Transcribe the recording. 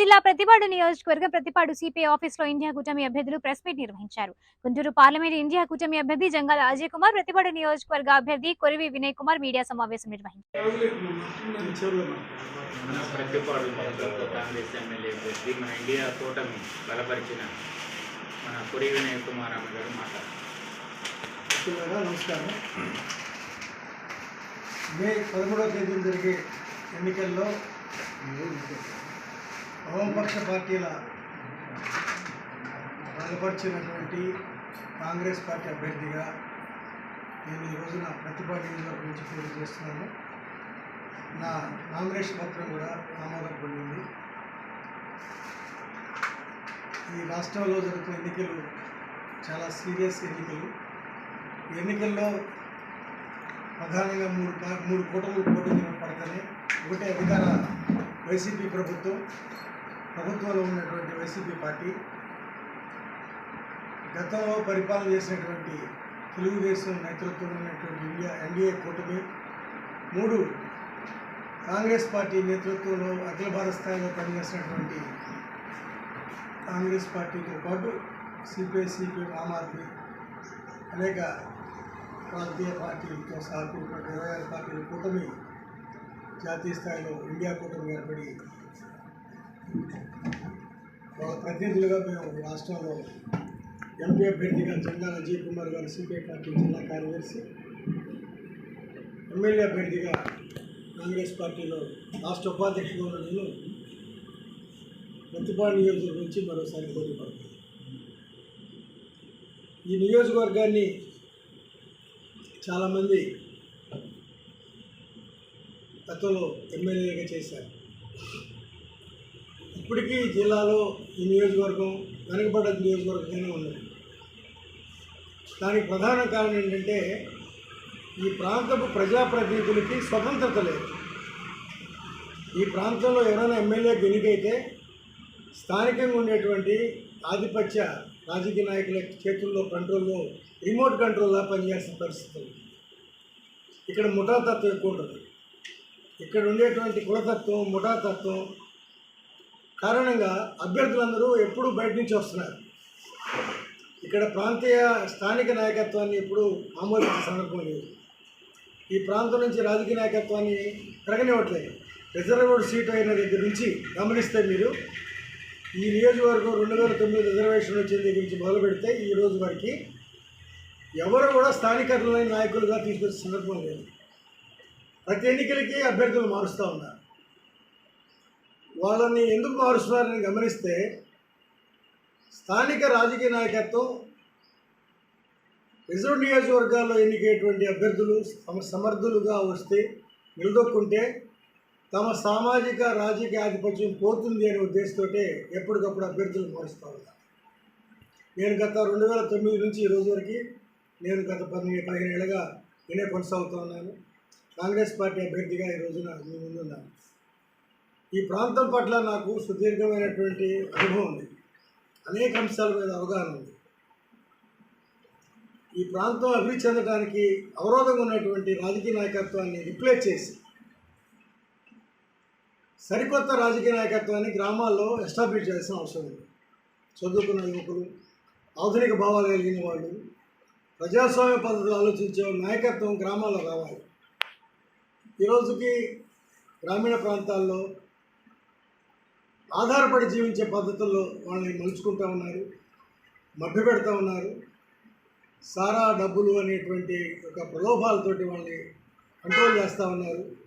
జిల్లా ప్రతిపాడు నియోజకవర్గ ప్రతిపాడు సిపిఐ ఆఫీస్లో ఇండియా కూటమి అభ్యర్థులు ప్రెస్ మీట్ నిర్వహించారు. గుంటూరు పార్లమెంట్ ఇండియా కూటమి అభ్యర్థి జంగాల అజయ్ కుమార్ ప్రతిపాడు నియోజకవర్గ అభ్యర్థి కొరివి వినయ్ కుమార్ మీడియా సమావేశం నిర్వహించారు. మన ప్రతిపాడు నియోజకవర్గ కాంగ్రెస్ ఎమ్మెల్యే అభ్యర్థి మన ఇండియా కూటమి బలపరిచిన మన పురి వినయ్ కుమార్ అన్న గారు మాట్లాడారు. మిత్రులారా నమస్కారం. మే పదమూడవ తేదీన జరిగే ఎన్నికల్లో వామపక్ష పార్టీల బలపరిచినటువంటి కాంగ్రెస్ పార్టీ అభ్యర్థిగా నేను ఈ రోజున ప్రతిపాటి నియోజకవర్గం నుంచి పోటీ చేస్తున్నాను నా నామినేషన్ పత్రం కూడా ఆమోదం పొందింది. ఈ రాష్ట్రంలో జరుగుతున్న ఎన్నికలు చాలా సీరియస్ ఎన్నికలు. ఈ ఎన్నికల్లో ప్రధానంగా మూడు పా- మూడు కూటములు పోటీ పడతాయి ఒకటి అధికార వైసీపీ ప్రభుత్వం ప్రభుత్వంలో ఉన్నటువంటి వైసీపీ పార్టీ గతంలో పరిపాలన చేసినటువంటి తెలుగుదేశం నేతృత్వంలో ఉన్నటువంటి ఇండియా ఎన్డీఏ కూటమి మూడు కాంగ్రెస్ పార్టీ నేతృత్వంలో అఖిల భారత స్థాయిలో పనిచేసినటువంటి కాంగ్రెస్ పార్టీతో పాటు సిపిఐ సిపిఎం ఆమ్ ఆద్మీ అనేక ప్రాంతీయ పార్టీలతో సహా ఇరవై ఆరు పార్టీల కూటమి జాతీయ స్థాయిలో ఇండియా కూటమి ఏర్పడి అభ్యర్థులుగా మేము రాష్ట్రంలో ఎంపీ అభ్యర్థిగా జంగాల అజయ్ కుమార్ గారు సిపిఐ పార్టీ జిల్లా కార్యదర్శి ఎమ్మెల్యే అభ్యర్థిగా కాంగ్రెస్ పార్టీలో రాష్ట్ర ఉపాధ్యక్షుడు ఉన్న నేను ప్రతిపాడు నియోజకవర్గం నుంచి మరోసారి పోటీ పడుతుంది ఈ నియోజకవర్గాన్ని చాలామంది గతంలో ఎమ్మెల్యేగా చేశారు. ఇప్పటికీ జిల్లాలో ఈ నియోజకవర్గం వెనకబడ్డ నియోజకవర్గంగానే ఉంది దానికి ప్రధాన కారణం ఏంటంటే ఈ ప్రాంతపు ప్రజాప్రతినిధులకి స్వతంత్రత లేదు. ఈ ప్రాంతంలో ఎవరైనా ఎమ్మెల్యే ఎన్నికైతే స్థానికంగా ఉండేటువంటి ఆధిపత్య రాజకీయ నాయకుల చేతుల్లో కంట్రోల్లో రిమోట్ కంట్రోల్లా పనిచేసిన పరిస్థితి ఇక్కడ ముఠాతత్వం ఎక్కువ ఉంటుంది. ఇక్కడ ఉండేటువంటి కులతత్వం ముఠాతత్వం కారణంగా అభ్యర్థులందరూ ఎప్పుడూ బయట నుంచి వస్తున్నారు. ఇక్కడ ప్రాంతీయ స్థానిక నాయకత్వాన్ని ఎప్పుడు ఆమోదించే సందర్భం లేదు. ఈ ప్రాంతం నుంచి రాజకీయ నాయకత్వాన్ని పెరగనివ్వట్లేదు రిజర్వ్డ్ సీట్ అయిన దగ్గర నుంచి గమనిస్తే మీరు ఈ నియోజకవర్గం రెండు వేల తొమ్మిది రిజర్వేషన్ వచ్చిన దగ్గర నుంచి మొదలు పెడితే ఈ రోజు వరకు ఎవరు కూడా స్థానికతలైన నాయకులుగా తీసుకొచ్చే సందర్భం లేదు. ప్రతి ఎన్నికలకి అభ్యర్థులు మారుస్తూ ఉన్నారు. వాళ్ళని ఎందుకు మారుస్తున్నారని గమనిస్తే స్థానిక రాజకీయ నాయకత్వం రిజర్వ్ నియోజకవర్గాల్లో ఎన్నికేటువంటి అభ్యర్థులు తమ సమర్థులుగా వస్తే నిలదొక్కుంటే తమ సామాజిక రాజకీయ ఆధిపత్యం పోతుంది అనే ఉద్దేశంతో ఎప్పటికప్పుడు అభ్యర్థులు మారుస్తూ ఉన్నారు. నేను గత రెండు వేల తొమ్మిది నుంచి ఈరోజు రోజు వరకు నేను గత పదిహేను పదిహేను ఏళ్ళగా నేనే కొనసాగుతూ ఉన్నాను. కాంగ్రెస్ పార్టీ అభ్యర్థిగా ఈ రోజున మీ ముందున్నాను. ఈ ప్రాంతం పట్ల నాకు సుదీర్ఘమైనటువంటి అనుభవం ఉంది. అనేక అంశాల మీద అవగాహన ఉంది. ఈ ప్రాంతం అభివృద్ధి చెందడానికి అవరోధంగా ఉన్నటువంటి రాజకీయ నాయకత్వాన్ని రిప్లేస్ చేసి సరికొత్త రాజకీయ నాయకత్వాన్ని గ్రామాల్లో ఎస్టాబ్లిష్ చేయాల్సిన అవసరం ఉంది. చదువుకున్న యువకులు ఆధునిక భావాలు కలిగిన వాళ్ళు ప్రజాస్వామ్య పద్ధతులు ఆలోచించే నాయకత్వం గ్రామాల్లో రావాలి. ఈరోజుకి గ్రామీణ ప్రాంతాల్లో ఆధారపడి జీవించే పద్ధతుల్లో వాళ్ళని మలుచుకుంటూ ఉన్నారు మభ్యపెడతా ఉన్నారు. సారా డబ్బులు అనేటువంటి ఒక ప్రలోభాలతోటి వాళ్ళని కంట్రోల్ చేస్తూ ఉన్నారు.